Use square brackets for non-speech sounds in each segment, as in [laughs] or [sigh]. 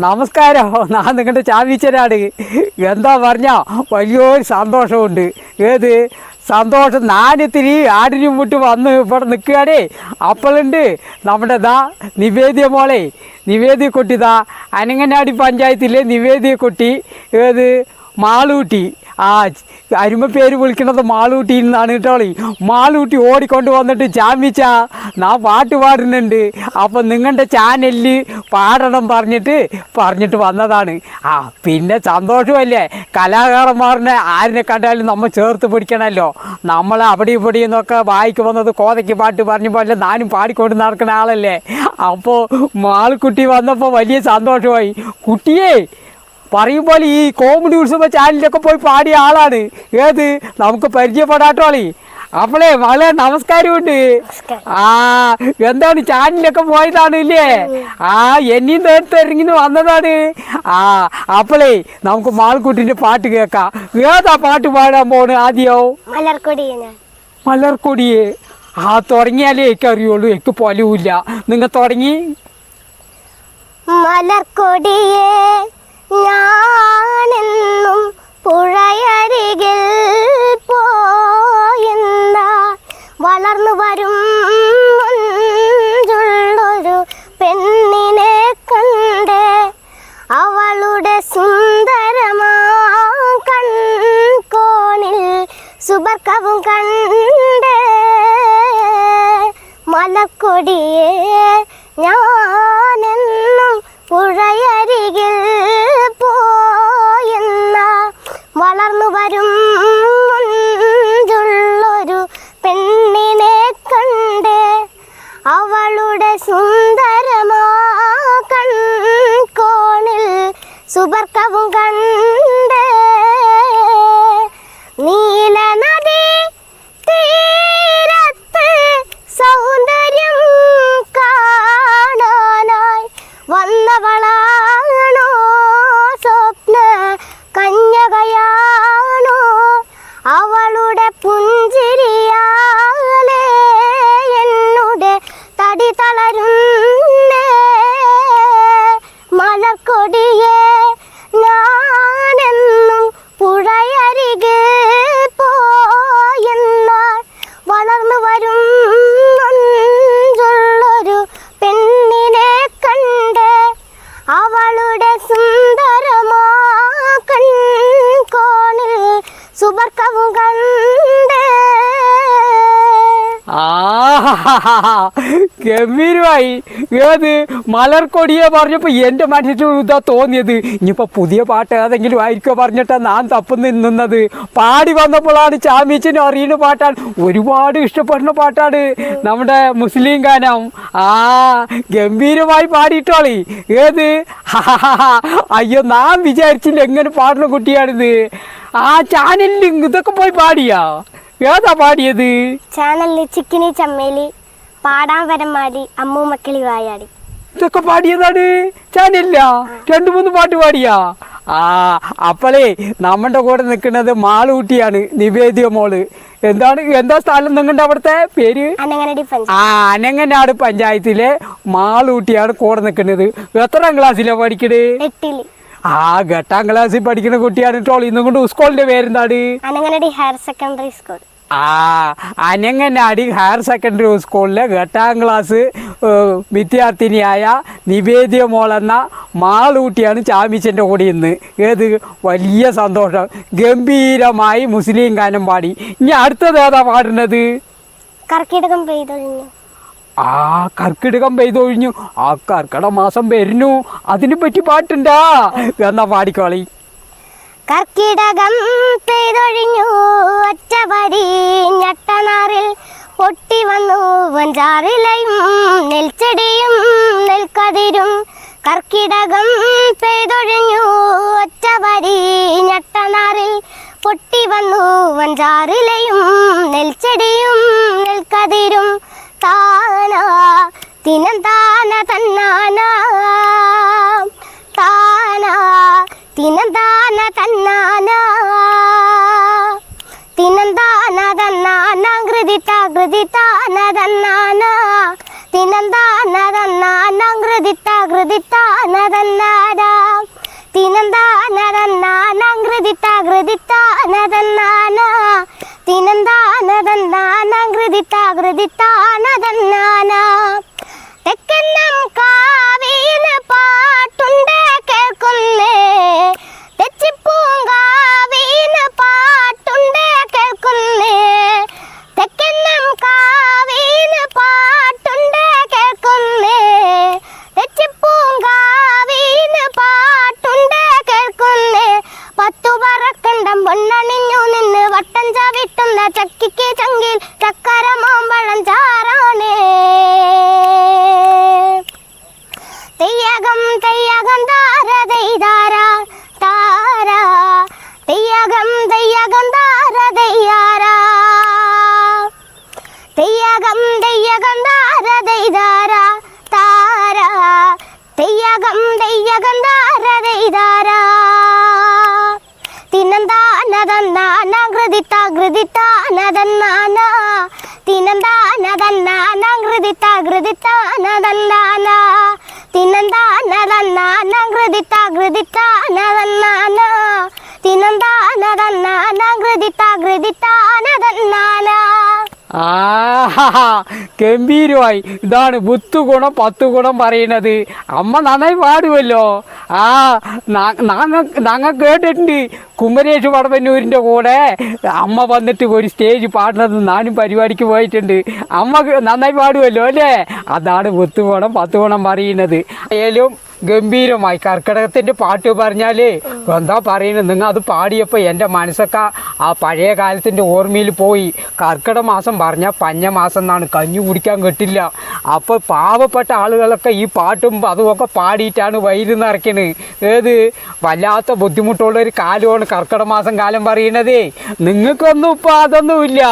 നമസ്കാരം. ഞാൻ നിങ്ങളുടെ ചാവീച്ചനാണ്. എന്താ പറഞ്ഞ വലിയൊരു സന്തോഷമുണ്ട്. ഏത്? സന്തോഷം നാനിത്തിരി ആടിനും വിട്ട് വന്ന് ഇവിടെ നിൽക്കുകയാണേ. അപ്പളുണ്ട് നമ്മുടെ ദാ നിവേദ്യ മോളെ. നിവേദ്യ കുട്ടി ദാ അനങ്ങനാടി പഞ്ചായത്തിലെ നിവേദ്യ കൊട്ടി. ഏത്? മാളൂട്ടി. ആ അരുമ പേര് വിളിക്കുന്നത് മാളൂട്ടി നിന്നാണ് കേട്ടോളി മാളൂട്ടി ഓടിക്കൊണ്ട് വന്നിട്ട് ജാമിച്ച നാ പാട്ട് പാടുന്നുണ്ട്. അപ്പം നിങ്ങളുടെ ചാനലിൽ പാടണം പറഞ്ഞിട്ട് പറഞ്ഞിട്ട് വന്നതാണ്. ആ പിന്നെ സന്തോഷമല്ലേ? കലാകാരന്മാരനെ ആരിനെ കണ്ടാലും നമ്മൾ ചേർത്ത് പിടിക്കണമല്ലോ നമ്മൾ അവിടെ ഇവിടെ നിന്നൊക്കെ വായിക്ക് വന്നത് കോതയ്ക്ക് പാട്ട് പറഞ്ഞ പോലെ ഞാനും പാടിക്കൊണ്ട് നടക്കുന്ന ആളല്ലേ? അപ്പോൾ മാൾക്കുട്ടി വന്നപ്പോൾ വലിയ സന്തോഷമായി. കുട്ടിയേ പറയും പോലെ ഈ കോമഡി ഉത്സവ ചാനലിലൊക്കെ പോയി പാടിയ ആളാണ്. ഏത്? നമുക്ക് പരിചയപ്പെടാട്ടോളി അപ്പളെ വളരെ നമസ്കാരമുണ്ട്. ആ എന്താണ് ചാനലിലൊക്കെ പോയതാണ് ഇല്ലേ? ആ എന്നെയും നേരത്തെ ഇറങ്ങി വന്നതാണ്. ആ അപ്പളേ നമുക്ക് മാൾക്കുട്ടിന്റെ പാട്ട് കേൾക്കാം. ഏതാ പാട്ട് പാടാൻ പോണ് ആദ്യോ? മലർക്കൊടിയേ ആ തുടങ്ങിയാലേ എനിക്ക് അറിയുള്ളൂ എനിക്ക് പോലുമില്ല നിങ്ങൾ തുടങ്ങി. മലർക്കൊടിയേ. ഞാനെന്നും പുഴയരികിൽ പോയെന്ന വളർന്നു വരും ഞാൻ ഗംഭീരമായി. ഏത്? മലർക്കൊടിയെ പറഞ്ഞപ്പോ എന്റെ മനസ്സിൽ ഇതാ തോന്നിയത്. ഇനിയിപ്പോ പുതിയ പാട്ട് ഏതെങ്കിലും ആയിരിക്കോ പറഞ്ഞിട്ടാ ഞാൻ തപ്പുന്ന നിന്നത്. പാടി വന്നപ്പോഴാണ് ചാമീച്ചിന് അറിയുന്ന പാട്ടാണ്. ഒരുപാട് ഇഷ്ടപ്പെടുന്ന പാട്ടാണ് നമ്മുടെ മുസ്ലിം ഗാനം. ആ ഗംഭീരമായി പാടിയിട്ടോളി. ഏത്? [laughs] അയ്യോ ഞാൻ വിചാരിച്ചില്ല എങ്ങനെ പാടുന്ന കുട്ടിയാണിത്. ആ ചാനലിൽ ഇതൊക്കെ പോയി പാടിയാ. ഏതാ പാടിയത് ചാനലിൽ ചിക്കിനി ചമ്മേലി പാടാൻ വരമാടി അമ്മൂമ്മക്കിളി വായാടി. ഇതൊക്കെ പാടിയതാണ്. ചാനലില്ല. രണ്ടു മൂന്ന് പാട്ട് പാടിയാ. ആ അപ്പളേ നമ്മുടെ കൂടെ നിൽക്കുന്നത് മാളൂട്ടിയാണ് നിവേദ്യ മോൾ. എന്താണ് എന്താ സ്ഥലം നിങ്ങളുടെ അവിടുത്തെ പേര്? ആ അനങ്ങനാട് പഞ്ചായത്തിലെ മാളൂട്ടിയാണ് കൂടെ നിൽക്കുന്നത്. എത്രാം ക്ലാസ്സിലാണ് പഠിക്കണേ? ആ എട്ടാം ക്ലാസ്സിൽ പഠിക്കുന്ന കുട്ടിയാണ് ട്രോളി ഇന്നും കൊണ്ട് സ്കൂളിന്റെ പേരെന്താണ് അനങ്ങനടി ഹയർ സെക്കൻഡറി സ്കൂൾ. ആ അനങ്ങനാടി ഹയർ സെക്കൻഡറി സ്കൂളിലെ എട്ടാം ക്ലാസ് വിദ്യാർത്ഥിനിയായ നിവേദ്യ മോളെന്ന മാളൂട്ടിയാണ് ചാമ്പിച്ചന്റെ കൂടെ ഇന്ന്. ഏത് വലിയ സന്തോഷം. ഗംഭീരമായി മുസ്ലിം ഗാനം പാടി. ഇനി അടുത്തത് ഏതാ പാടുന്നത്? കർക്കിടകം പെയ്തൊഴിഞ്ഞു. ആ കർക്കിടകം പെയ്തൊഴിഞ്ഞു ആ കർക്കിട മാസം വരുന്നു. അതിനെ പറ്റി പാട്ടുണ്ടാ. എന്നാ പാടിക്കോളി. കർക്കിടകം പെയ്തൊഴിഞ്ഞു ഒറ്റവരി ഞട്ടനാറിൽ പൊട്ടി വന്നു. വഞ്ചാറിലയും നെൽച്ചെടിയും നെൽക്കതിരും. കർക്കിടകം പെയ്തൊഴിഞ്ഞു ഒറ്റവരി ഞട്ടനാറിൽ പൊട്ടി വന്നു. വഞ്ചാറിലയും നെൽച്ചെടിയും നെൽക്കതിരും. താന തിനം താന തന്നാന താന തിനന്താന തന്നാന തിനന്താന തന്നാന കൃതിത കൃതിതാന തന്നാന തിനന്താന തന്നാന കൃതിത കൃതിതാന തന്നാന തിനന്താനതന്നാനകൃതിത്താകൃതിത്താനതന്നാന തിനന്താനതന്നാനകൃതിത്താകൃതിത്താനതന്നാന തെക്കെന്നം കൃതിത്താനതന്നാന തിനന്താനതന്നാന കൃതിത്ത കൃതിത്താനതന്നാന തിനന്താനതന്നാന കൃതിത്ത കൃതിത്താനതന്നാന തിനന്താനതന്നാന ഹൃദിത്ത കൃതിത്താനതന്നാന ആ ഗംഭീരമായി. ഇതാണ് ബുത്തു ഗുണം പത്ത് ഗുണം പറയുന്നത്. അമ്മ നന്നായി പാടുമല്ലോ ആ ഞങ്ങൾ കേട്ടിട്ടുണ്ട് കുമരേഷ് വടവന്നൂരിന്റെ കൂടെ. അമ്മ വന്നിട്ട് ഒരു സ്റ്റേജ് പാടുന്നത് ഞാനും പരിപാടിക്ക് പോയിട്ടുണ്ട്. അമ്മ നന്നായി പാടുമല്ലോ അല്ലേ? അതാണ് ബുത്തു ഗുണം പത്ത് ഗുണം പറയുന്നത്. ഏലും ഗംഭീരമായി കർക്കിടകത്തിന്റെ പാട്ട് പറഞ്ഞാൽ എന്താ പറയുന്നത്? നിങ്ങൾ അത് പാടിയപ്പോൾ എന്റെ മനസ്സൊക്കെ ആ പഴയ കാലത്തിന്റെ ഓർമ്മയിൽ പോയി. കർക്കിടക മാസം പറഞ്ഞാൽ പഞ്ഞ മാസം എന്നാണ്. കഞ്ഞി കുടിക്കാൻ കിട്ടില്ല. അപ്പോൾ പാവപ്പെട്ട ആളുകളൊക്കെ ഈ പാട്ടും അതുമൊക്കെ പാടിയിട്ടാണ് വൈര് നിറയ്ക്കണത് ഏത്? വല്ലാത്ത ബുദ്ധിമുട്ടുള്ള ഒരു കാലമാണ് കർക്കിടക മാസം കാലം പറയണതേ നിങ്ങൾക്കൊന്നും ഇപ്പോൾ അതൊന്നുമില്ല.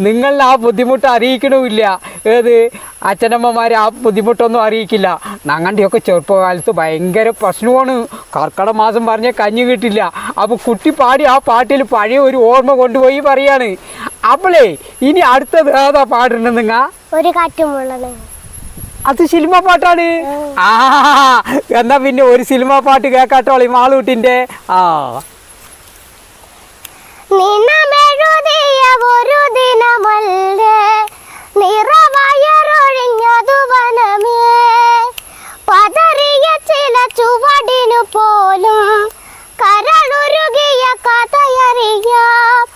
നിങ്ങൾ ആ ബുദ്ധിമുട്ട് അറിയിക്കണമില്ല. ഏത്? അച്ഛനമ്മമാർ ആ ബുദ്ധിമുട്ടൊന്നും അറിയിക്കില്ല. ഞങ്ങളുടെയൊക്കെ ചെറുപ്പകാലത്ത് ഭയങ്കര പ്രശ്നമാണ്. കർക്കിടക മാസം പറഞ്ഞ കഞ്ഞി കിട്ടില്ല. അപ്പോൾ കുട്ടി പാടി ആ പാട്ടിൽ പഴയ ഒരു ഓർമ്മ കൊണ്ടുപോയി പറയാണ്. അപ്പളേ ഇനി അടുത്തത് ഏതാ പാടുന്നത് നിങ്ങ ഒരു കാറ്റുമുള്ളത് അത് സിനിമ പാട്ടാണ്. ആ എന്നാ പിന്നെ ഒരു സിനിമ പാട്ട് കേക്കാട്ടോളി മാളൂട്ടിന്റെ. ആ. നിനമെഴുതിയ ഒരു ദിനമല്ലേ? നിറവയറൊഴിഞ്ഞതു പോലും കരളുരുകിയ കഥയറിയാം.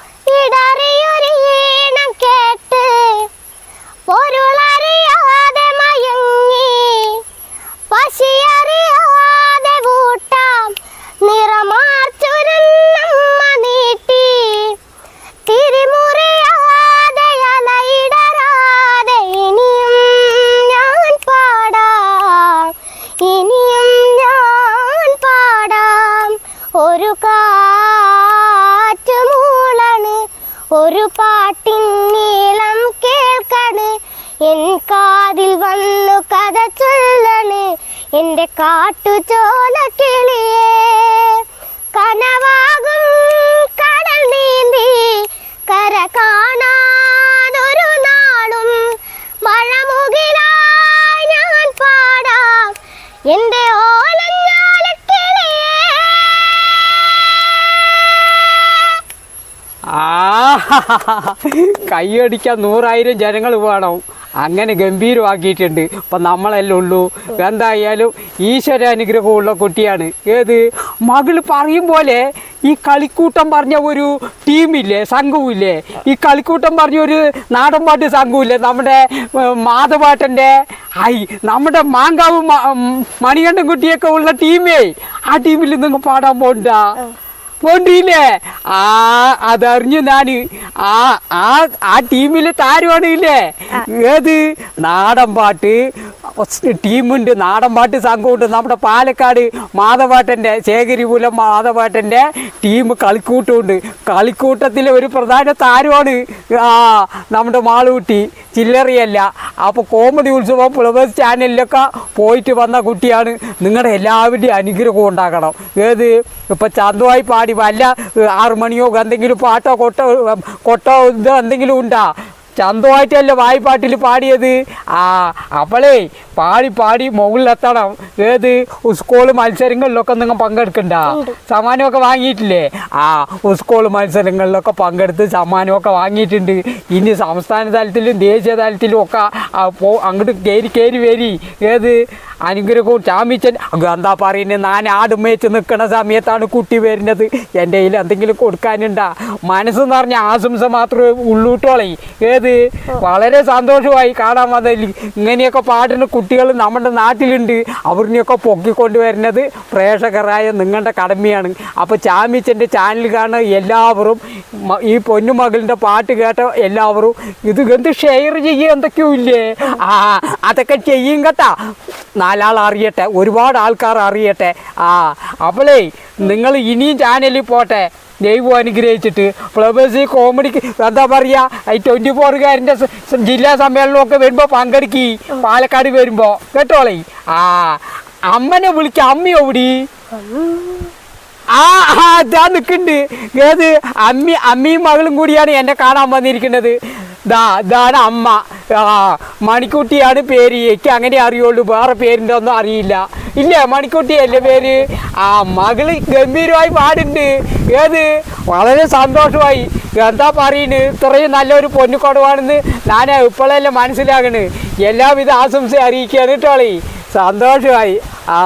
കാറ്റ് മൂളണ് ഒരു പാട്ടിൻ നീളം കേൾക്കണ്. എൻ കാതിൽ വന്നു കഥ ചൊല്ലണ്. എന്റെ കാട്ടുചോല കിളിയേ കനവാകും കൈയടിക്കാൻ നൂറായിരം ജനങ്ങൾ വേണം. അങ്ങനെ ഗംഭീരമാക്കിയിട്ടുണ്ട്. ഇപ്പം നമ്മളെല്ലാം ഉള്ളൂ. എന്തായാലും ഈശ്വര അനുഗ്രഹമുള്ള കുട്ടിയാണ്. ഏത്? മകൾ പറയും പോലെ ഈ കളിക്കൂട്ടം പറഞ്ഞ ഒരു ടീമില്ലേ സംഘവുമില്ലേ? ഈ കളിക്കൂട്ടം പറഞ്ഞ ഒരു നാടൻപാട്ട് സംഘവുമില്ലേ? നമ്മുടെ മാധവാട്ടന്റെ ഐ നമ്മുടെ മാങ്കാവ് മണികണ്ഠൻ കുട്ടിയൊക്കെ ഉള്ള ടീമേ. ആ ടീമിൽ നിങ്ങൾ പാടാൻ പോണ്ട. പോണ്ടില്ലേ ആ അതറിഞ്ഞു ഞാൻ. ആ ആ ആ ടീമിലെ താരമാണ് ഇല്ലേ ഏത്? നാടൻ പാട്ട്. ടീമുണ്ട്. നാടൻ പാട്ട് സംഘമുണ്ട് നമ്മുടെ പാലക്കാട് മാധവാട്ടന്റെ ശേഖരിപുലം മാധവാട്ടന്റെ ടീം കളിക്കൂട്ടമുണ്ട് കളിക്കൂട്ടത്തിലെ ഒരു പ്രധാന താരമാണ് ആ നമ്മുടെ മാളൂട്ടി. ചില്ലറിയല്ല. അപ്പോൾ കോമഡി ഉത്സവം ഫ്ലവേഴ്സ് ചാനലിലൊക്കെ പോയിട്ട് വന്ന കുട്ടിയാണ്. നിങ്ങളുടെ എല്ലാവരുടെയും അനുഗ്രഹം ഉണ്ടാക്കണം ഏത്? ഇപ്പം ചന്തമായി പാടി വല്ല ആറുമണിയോ മണിയോ എന്തെങ്കിലും പാട്ടോ കൊട്ടോ കൊട്ടോ ഇത് എന്തെങ്കിലും ഉണ്ടാ? ചന്തമായിട്ടല്ല വായ്പാട്ടിൽ പാടിയത്? ആ അപ്പോളേ പാടി പാടി മുകളിലെത്തണം. ഏത്? സ്കൂൾ മത്സരങ്ങളിലൊക്കെ നിങ്ങൾ പങ്കെടുക്കണ്ട? സമ്മാനമൊക്കെ വാങ്ങിയിട്ടില്ലേ? ആ സ്കൂൾ മത്സരങ്ങളിലൊക്കെ പങ്കെടുത്ത് സമ്മാനമൊക്കെ വാങ്ങിയിട്ടുണ്ട്. ഇനി സംസ്ഥാന തലത്തിലും ദേശീയ തലത്തിലും ഒക്കെ അങ്ങോട്ട് കയറി കയറി വരി. ഏത്? അനുഗ്രഹവും ചാമിച്ചൻ എന്താ പറയുന്നത് ഞാൻ ആടും മേച്ച് നിൽക്കുന്ന സമയത്താണ് കുട്ടി വരുന്നത്. എന്റെ കയ്യിൽ എന്തെങ്കിലും കൊടുക്കാനുണ്ടാ? മനസ്സെന്ന് പറഞ്ഞ ആശംസ മാത്രമേ ഉള്ളൂട്ടോളേ ഏത്? വളരെ സന്തോഷമായി കാണാൻ വന്നതിൽ. ഇങ്ങനെയൊക്കെ പാടുന്ന കുട്ടികൾ നമ്മുടെ നാട്ടിലുണ്ട്. അവരിനെയൊക്കെ പൊക്കിക്കൊണ്ട് വരുന്നത് പ്രേക്ഷകരായ നിങ്ങളുടെ കടമയാണ്. അപ്പോൾ ചാമിച്ചന്റെ ചാനൽ കാണുന്ന എല്ലാവരും ഈ പൊന്നുമകളിന്റെ പാട്ട് കേട്ട എല്ലാവരും ഇത് എന്ത് ഷെയർ ചെയ്യുക എന്തൊക്കെയോ ഇല്ലേ? ആ അതൊക്കെ ചെയ്യും കേട്ടാ. നാലാൾ അറിയട്ടെ ഒരുപാട് ആൾക്കാർ അറിയട്ടെ. ആ അവളേ നിങ്ങൾ ഇനിയും ചാനലിൽ പോട്ടെ. ദൈവം അനുഗ്രഹിച്ചിട്ട് ഫ്ലവേഴ്സ് കോമഡിക്ക് എന്താ പറയുക ഈ ട്വന്റി ഫോറുകാരന്റെ ജില്ലാ സമ്മേളനമൊക്കെ വരുമ്പോൾ പങ്കെടുക്കി പാലക്കാട് വരുമ്പോൾ കേട്ടോളേ? ആ അമ്മനെ വിളിക്ക അമ്മ എവിടെ? ആ ആ, ഇതാ നിൽക്കുന്നുണ്ട്. ഏത്? അമ്മി അമ്മയും മകളും കൂടിയാണ് എന്നെ കാണാൻ വന്നിരിക്കുന്നത്. ദാ ഇതാണ് അമ്മ. ആ മണിക്കുട്ടിയാണ് പേര്. എനിക്ക് അങ്ങനെ അറിയുള്ളൂ. വേറെ പേരിന്റെ ഒന്നും അറിയില്ല. ഇല്ല മണിക്കുട്ടിയല്ലേ പേര്? ആ മകൾ ഗംഭീരമായി പാടുണ്ട്. ഏത്? വളരെ സന്തോഷമായി. എന്താ പറയുന്നത് ഇത്രയും നല്ലൊരു പൊന്നുകൊടവാണെന്ന് ഞാൻ ഇപ്പോഴല്ലേ മനസ്സിലാകണ്. എല്ലാവിധ ആശംസ അറിയിക്കുകയാണ് കേട്ടോളി സന്തോഷമായി. ആ.